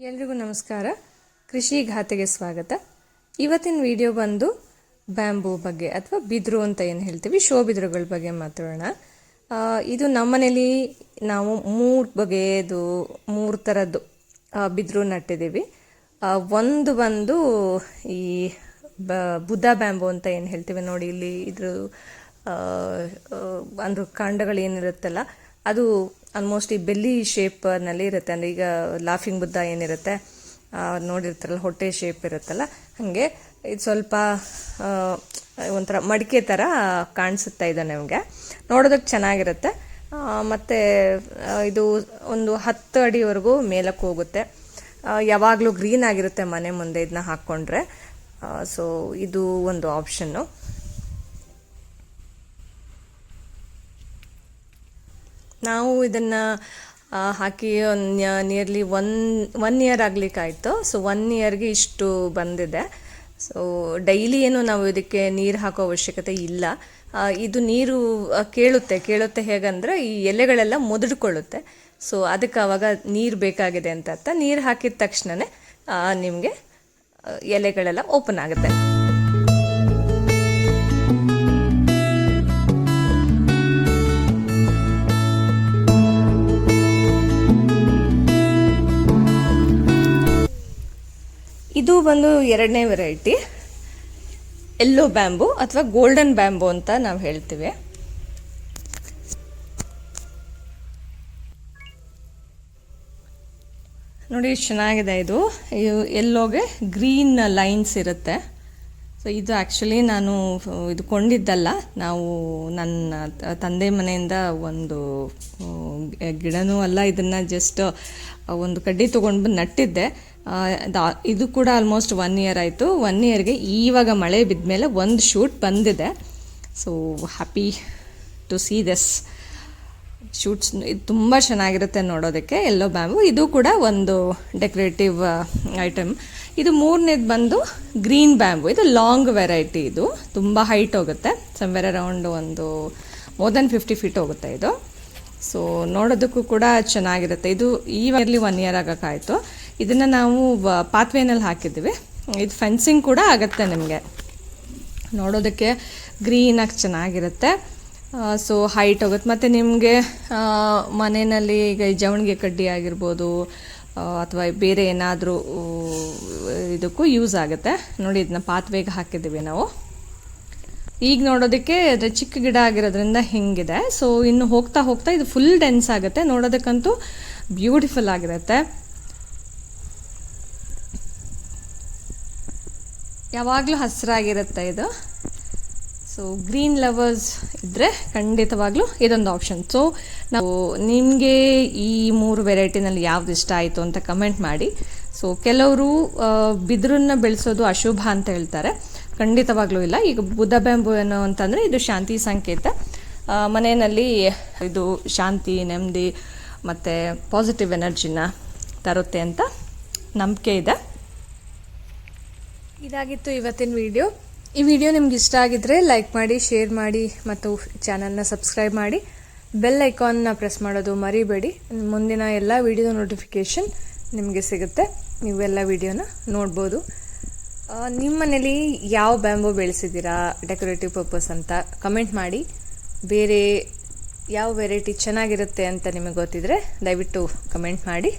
ಎಲ್ರಿಗೂ ನಮಸ್ಕಾರ. ಕೃಷಿ ಘಾತೆಗೆ ಸ್ವಾಗತ. ಇವತ್ತಿನ ವಿಡಿಯೋ ಬಂದು ಬ್ಯಾಂಬೂ ಬಗ್ಗೆ ಅಥವಾ ಬಿದಿರು ಅಂತ ಏನು ಹೇಳ್ತೀವಿ, ಶೋ ಬಿದಿರುಗಳ ಬಗ್ಗೆ ಮಾತಾಡೋಣ. ಇದು ನಮ್ಮನೇಲಿ ನಾವು ಮೂರು ಬಗೆಯದು, ಮೂರು ಥರದ್ದು ಬಿದ್ರು ನಟ್ಟಿದ್ದೀವಿ. ಒಂದು ಬಂದು ಈ ಬ, ಬುದ್ಧ ಬ್ಯಾಂಬು ಅಂತ ಏನು ಹೇಳ್ತೀವಿ ನೋಡಿ ಇಲ್ಲಿ ಇದ್ರ ಒಂದು ಕಾಂಡಗಳು ಏನಿರುತ್ತಲ್ಲ, ಅದು ಆಲ್ಮೋಸ್ಟ್ ಈ ಬೆಲ್ಲಿ ಶೇಪ್ನಲ್ಲಿ ಇರುತ್ತೆ. ಅಂದರೆ ಈಗ ಲಾಫಿಂಗ್ ಬುದ್ಧ ಏನಿರುತ್ತೆ ನೋಡಿರ್ತಾರಲ್ಲ, ಹೊಟ್ಟೆ ಶೇಪ್ ಇರುತ್ತಲ್ಲ, ಹಾಗೆ ಇದು ಸ್ವಲ್ಪ ಒಂಥರ ಮಡಿಕೆ ಥರ ಕಾಣಿಸುತ್ತಾ ಇದೆ ನಮಗೆ. ನೋಡೋದಕ್ಕೆ ಚೆನ್ನಾಗಿರುತ್ತೆ. ಮತ್ತು ಇದು ಒಂದು ಹತ್ತು ಅಡಿವರೆಗೂ ಮೇಲಕ್ಕೆ ಹೋಗುತ್ತೆ. ಯಾವಾಗಲೂ ಗ್ರೀನ್ ಆಗಿರುತ್ತೆ ಮನೆ ಮುಂದೆ ಇದನ್ನ ಹಾಕ್ಕೊಂಡ್ರೆ ಸೊ ಇದು ಒಂದು ಆಪ್ಷನ್ನು ನಾವು ಇದನ್ನು ಹಾಕಿ ನಿಯರ್ಲಿ ಒನ್ ಒನ್ ಇಯರ್ ಆಗಲಿಕ್ಕಾಯಿತು. ಸೊ ಒನ್ ಇಯರ್ಗೆ ಇಷ್ಟು ಬಂದಿದೆ. ಸೊ ಡೈಲಿ ಏನು ನಾವು ಇದಕ್ಕೆ ನೀರು ಹಾಕೋ ಅವಶ್ಯಕತೆ ಇಲ್ಲ. ಇದು ನೀರು ಕೇಳುತ್ತೆ. ಕೇಳುತ್ತೆ ಹೇಗಂದ್ರೆ ಈ ಎಲೆಗಳೆಲ್ಲ ಮುದುಡ್ಕೊಳ್ಳುತ್ತೆ. ಸೊ ಅದಕ್ಕೆ ಅವಾಗ ನೀರು ಬೇಕಾಗಿದೆ ಅಂತ ನೀರು ಹಾಕಿದ ತಕ್ಷಣನೇ ನಿಮಗೆ ಎಲೆಗಳೆಲ್ಲ ಓಪನ್ ಆಗುತ್ತೆ. ಇದು ಬಂದು ಎರಡನೇ ವೆರೈಟಿ ಎಲ್ಲೋ ಬ್ಯಾಂಬು ಅಥವಾ ಗೋಲ್ಡನ್ ಬ್ಯಾಂಬು ಅಂತ ನಾವು ಹೇಳ್ತೀವಿ. ನೋಡಿ, ಚೆನ್ನಾಗಿದೆ ಇದು. ಎಲ್ಲೋಗೆ ಗ್ರೀನ್ ಲೈನ್ಸ್ ಇರುತ್ತೆ. ಸೊ ಇದು ಆ್ಯಕ್ಚುಲಿ ನಾನು ಇದು ಕೊಂಡಿದ್ದಲ್ಲ. ನಾವು ನನ್ನ ತಂದೆ ಮನೆಯಿಂದ ಒಂದು ಗಿಡನೂ ಅಲ್ಲ, ಇದನ್ನು ಜಸ್ಟ್ ಒಂದು ಕಡ್ಡಿ ತೊಗೊಂಡು ಬಂದು ನಟ್ಟಿದ್ದೆ ಇದು ಕೂಡ ಆಲ್ಮೋಸ್ಟ್ ಒನ್ ಇಯರ್ ಆಯಿತು. ಒನ್ ಇಯರ್ಗೆ ಈವಾಗ ಮಳೆ ಬಿದ್ದ ಮೇಲೆ ಒಂದು ಶೂಟ್ ಬಂದಿದೆ. So happy to see this shoots ಇದು ತುಂಬ ಚೆನ್ನಾಗಿರುತ್ತೆ ನೋಡೋದಕ್ಕೆ ಎಲ್ಲೋ ಬ್ಯಾಂಬು ಇದು ಕೂಡ ಒಂದು ಡೆಕೋರೇಟಿವ್ ಐಟಮ್ ಇದು ಮೂರನೇದು ಬಂದು ಗ್ರೀನ್ ಬ್ಯಾಂಬು ಇದು ಲಾಂಗ್ ವೆರೈಟಿ ಇದು. ತುಂಬ ಹೈಟ್ ಹೋಗುತ್ತೆ. ಸಮ್ವೇರ್ ಅರೌಂಡ್ ಒಂದು ಮೋರ್ ದೆನ್ ಫಿಫ್ಟಿ ಫೀಟ್ ಹೋಗುತ್ತೆ ಇದು. ಸೊ ನೋಡೋದಕ್ಕೂ ಕೂಡ ಚೆನ್ನಾಗಿರುತ್ತೆ. ಇದು ಈವಾಗಲಿ ಒನ್ ಇಯರ್ ಆಗೋಕ್ಕಾಯಿತು ಇದನ್ನು ನಾವು ಪಾತ್ವೇನಲ್ಲಿ ಹಾಕಿದ್ದೀವಿ. ಇದು ಫೆನ್ಸಿಂಗ್ ಕೂಡ ಆಗುತ್ತೆ ನಿಮಗೆ. ನೋಡೋದಕ್ಕೆ ಗ್ರೀನಾಗಿ ಚೆನ್ನಾಗಿರುತ್ತೆ. ಸೊ ಹೈಟ್ ಹೋಗುತ್ತೆ. ಮತ್ತು ನಿಮಗೆ ಮನೆಯಲ್ಲಿ ಈಗ ಜವಣಿಗೆ ಕಡ್ಡಿ ಆಗಿರ್ಬೋದು ಅಥವಾ ಬೇರೆ ಏನಾದರೂ ಇದಕ್ಕೂ ಯೂಸ್ ಆಗುತ್ತೆ. ನೋಡಿ, ಇದನ್ನ ಪಾತ್ವೆಗೆ ಹಾಕಿದ್ದೀವಿ ನಾವು. ಈಗ ನೋಡೋದಕ್ಕೆ ಅದು ಚಿಕ್ಕ ಗಿಡ ಆಗಿರೋದ್ರಿಂದ ಹಿಂಗಿದೆ. ಸೊ ಇನ್ನು ಹೋಗ್ತಾ ಹೋಗ್ತಾ ಇದು ಫುಲ್ ಡೆನ್ಸ್ ಆಗುತ್ತೆ. ನೋಡೋದಕ್ಕಂತೂ ಬ್ಯೂಟಿಫುಲ್ ಆಗಿರುತ್ತೆ. ಯಾವಾಗಲೂ ಹಸಿರಾಗಿರುತ್ತೆ ಇದು. ಸೊ ಗ್ರೀನ್ ಲವರ್ಸ್ ಇದ್ದರೆ ಖಂಡಿತವಾಗ್ಲೂ ಇದೊಂದು ಆಪ್ಷನ್ ಸೊ ನಾವು ನಿಮಗೆ ಈ ಮೂರು ವೆರೈಟಿನಲ್ಲಿ ಯಾವ್ದು ಇಷ್ಟ ಆಯಿತು ಅಂತ ಕಮೆಂಟ್ ಮಾಡಿ. ಸೊ ಕೆಲವರು ಬಿದಿರನ್ನ ಬೆಳೆಸೋದು ಅಶುಭ ಅಂತ ಹೇಳ್ತಾರೆ. ಖಂಡಿತವಾಗ್ಲೂ ಇಲ್ಲ. ಈಗ ಬುದ್ಧ ಬೆಂಬು ಏನು ಅಂತಂದರೆ ಇದು ಶಾಂತಿ ಸಂಕೇತ. ಮನೆಯಲ್ಲಿ ಇದು ಶಾಂತಿ, ನೆಮ್ಮದಿ, ಮತ್ತು ಪಾಸಿಟಿವ್ ಎನರ್ಜಿನ ತರುತ್ತೆ ಅಂತ ನಂಬಿಕೆ ಇದೆ. ಇದಾಗಿತ್ತು ಇವತ್ತಿನ ವಿಡಿಯೋ ಈ ವಿಡಿಯೋ ನಿಮ್ಗೆ ಇಷ್ಟ ಆಗಿದ್ರೆ ಲೈಕ್ ಮಾಡಿ, ಶೇರ್ ಮಾಡಿ ಮತ್ತು ಚಾನಲ್ನ ಸಬ್ಸ್ಕ್ರೈಬ್ ಮಾಡಿ. ಬೆಲ್ ಐಕಾನ್ನ ಪ್ರೆಸ್ ಮಾಡೋದು ಮರಿಬೇಡಿ. ಮುಂದಿನ ಎಲ್ಲ ವಿಡಿಯೋ ನೋಟಿಫಿಕೇಷನ್ ನಿಮಗೆ ಸಿಗುತ್ತೆ. ನೀವೆಲ್ಲ ವಿಡಿಯೋನ ನೋಡ್ಬೋದು. ನಿಮ್ಮ ಮನೇಲಿ ಯಾವ ಬ್ಯಾಂಬೋ ಬೆಳೆಸಿದ್ದೀರಾ? ಡೆಕೋರೇಟಿವ್ ಪರ್ಪಸ್ ಅಂತ ಕಮೆಂಟ್ ಮಾಡಿ. ಬೇರೆ ಯಾವ ವೆರೈಟಿ ಚೆನ್ನಾಗಿರುತ್ತೆ ಅಂತ ನಿಮಗೆ ಗೊತ್ತಿದ್ರೆ ದಯವಿಟ್ಟು ಕಮೆಂಟ್ ಮಾಡಿ.